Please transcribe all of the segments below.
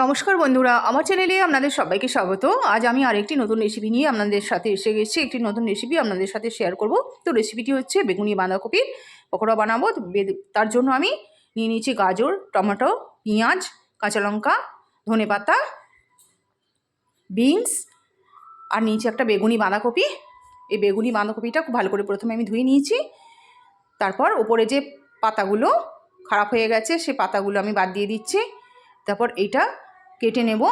নমস্কার বন্ধুরা, আমার চ্যানেলে আপনাদের সবাইকে স্বাগত। আজ আমি আরেকটি নতুন রেসিপি নিয়ে আপনাদের সাথে এসে গেছি। একটি নতুন রেসিপি আপনাদের সাথে শেয়ার করব। তো রেসিপিটি হচ্ছে বেগুনি বাঁধাকপির পকোড়া বানাবো। তার জন্য আমি নিয়ে নিয়েছি গাজর, টমেটো, পেঁয়াজ, কাঁচা লঙ্কা, ধনে পাতা বিনস আর নিয়েছি একটা বেগুনি বাঁধাকপি। এই বেগুনি বাঁধাকপিটা খুব ভালো করে প্রথমে আমি ধুয়ে নিয়েছি। তারপর ওপরে যে পাতাগুলো খারাপ হয়ে গেছে, সে পাতাগুলো আমি বাদ দিয়ে দিচ্ছি। তারপর এইটা কেটে নেব।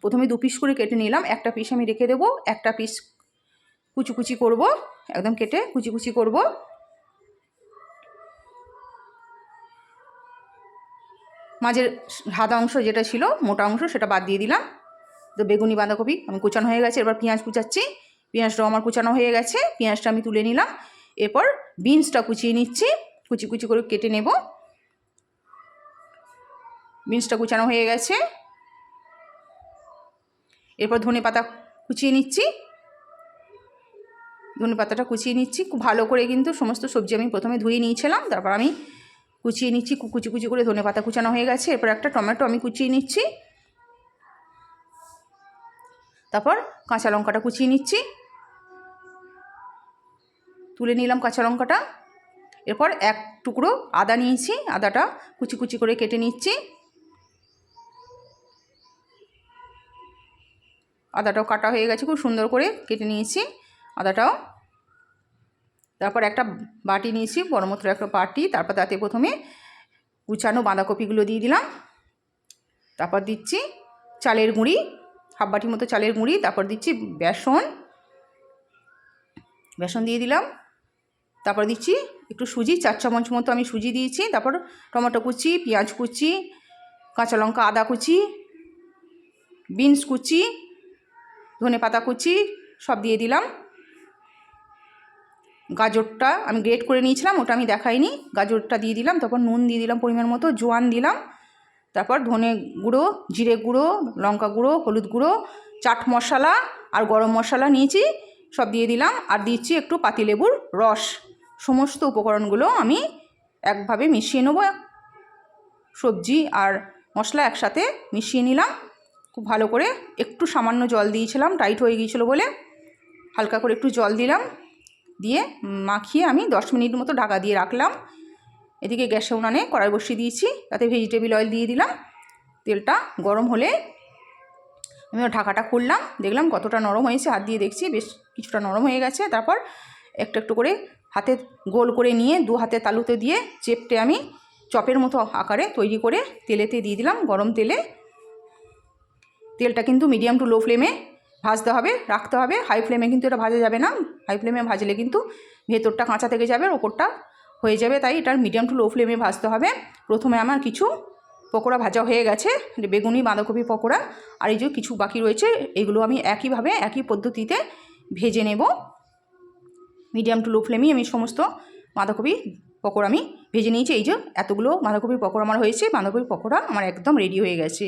প্রথমে দু পিস করে কেটে নিলাম। একটা পিস আমি রেখে দেবো। একটা পিস কুচি কুচি করব। একদম কেটে কুচি কুচি করব। মাঝের সাদা অংশ যেটা ছিল, মোটা অংশ সেটা বাদ দিয়ে দিলাম। তো বেগুনি বাঁধাকপি আমি কুচানো হয়ে গেছে। এবার পেঁয়াজ কুচাচ্ছি। পেঁয়াজটাও আমার কুচানো হয়ে গেছে। পেঁয়াজটা আমি তুলে নিলাম। এরপর বিনসটা কুচিয়ে নিচ্ছি। কুচি কুচি করে কেটে নেব। বিনসটা কুচানো হয়ে গেছে। এরপর ধনে পাতা কুচিয়ে নিচ্ছি। ধনে পাতাটা কুচিয়ে নিচ্ছি। খুব ভালো করে কিন্তু সমস্ত সবজি আমি প্রথমে ধুয়ে নিয়েছিলাম, তারপর আমি কুচিয়ে নিচ্ছি, কুচি কুচি করে ধনে পাতা কুচানো হয়ে গেছে। এরপর একটা টমেটো আমি কুচিয়ে নিচ্ছি। তারপর কাঁচা লঙ্কাটা কুচিয়ে নিচ্ছি। তুলে নিলাম কাঁচা লঙ্কাটা। এরপর এক টুকরো আদা নিয়েছি, আদাটা কুচি কুচি করে কেটে নিচ্ছি। আদাটাও কাটা হয়ে গেছে, খুব সুন্দর করে কেটে নিয়েছি আদাটাও। তারপর একটা বাটি নিয়েছি বড় মতো একটা বাটি, তারপর তাতে প্রথমে কুচানো বাঁধাকপিগুলো দিয়ে দিলাম। তারপর দিচ্ছি চালের গুঁড়ি, হাফ বাটির মতো চালের গুঁড়ি, তারপর দিচ্ছি বেসন। বেসন দিয়ে দিলাম। তারপর দিচ্ছি একটু সুজি, চার চামচ মতো আমি সুজি দিয়েছি। তারপর টমেটো কুচি, পেঁয়াজ কুচি, কাঁচা লঙ্কা আদা কুচি, বিনস কুচি ধনে পাতা কুচি সব দিয়ে দিলাম। গাজরটা আমি গ্রেট করে নিয়েছিলাম, ওটা আমি দেখাইনি। গাজরটা দিয়ে দিলাম, তারপর নুন দিয়ে দিলাম পরিমাণ মতো, জোয়ান দিলাম। তারপর ধনে গুঁড়ো, জিরে গুঁড়ো, লঙ্কা গুঁড়ো, হলুদ গুঁড়ো, চাট মশলা আর গরম মশলা নিয়েছি, সব দিয়ে দিলাম। আর দিচ্ছি একটু পাতিলেবুর রস। সমস্ত উপকরণগুলো আমি একভাবে মিশিয়ে নেব। সবজি আর মশলা একসাথে মিশিয়ে নিলাম। খুব ভালো করে একটু সামান্য জল দিয়েছিলাম টাইট হয়ে গিয়েছিল বলে হালকা করে একটু জল দিলাম, দিয়ে মাখিয়ে আমি দশ মিনিট মতো ঢাকা দিয়ে রাখলাম। এদিকে গ্যাসে উনানে কড়াই বসিয়ে দিয়েছি, তাতে ভেজিটেবিল অয়েল দিয়ে দিলাম। তেলটা গরম হলে আমি ঢাকাটা খুললাম, দেখলাম কতটা নরম হয়েছে, হাত দিয়ে দেখছি বেশ কিছুটা নরম হয়ে গেছে। তারপর একটু একটু করে হাতে গোল করে নিয়ে দু হাতে তালুতে দিয়ে চেপটে আমি চপের মতো আকারে তৈরি করে তেলেতে দিয়ে দিলাম, গরম তেলে। তেলটা কিন্তু মিডিয়াম টু লো ফ্লেমে ভাজতে হবে, রাখতে হবে। হাই ফ্লেমে কিন্তু এটা ভাজা যাবে না। হাই ফ্লেমে ভাজলে কিন্তু ভেতরটা কাঁচা থেকে যাবে ওপরটা হয়ে যাবে। তাই এটার মিডিয়াম টু লো ফ্লেমে ভাজতে হবে। প্রথমে আমার কিছু পকোড়া ভাজা হয়ে গেছে বেগুনি, বাঁধাকপি পকোড়া, আর এই যে কিছু বাকি রয়েছে, এগুলো আমি একইভাবে, একই পদ্ধতিতে ভেজে নেব। মিডিয়াম টু লো ফ্লেমেই আমি সমস্ত বাঁধাকপি পকোড়া আমি ভেজে নিয়েছি। এই যে এতগুলো বাঁধাকপির পকোড়া আমার হয়েছে, বাঁধাকপির পকোড়া আমার একদম রেডি হয়ে গেছে।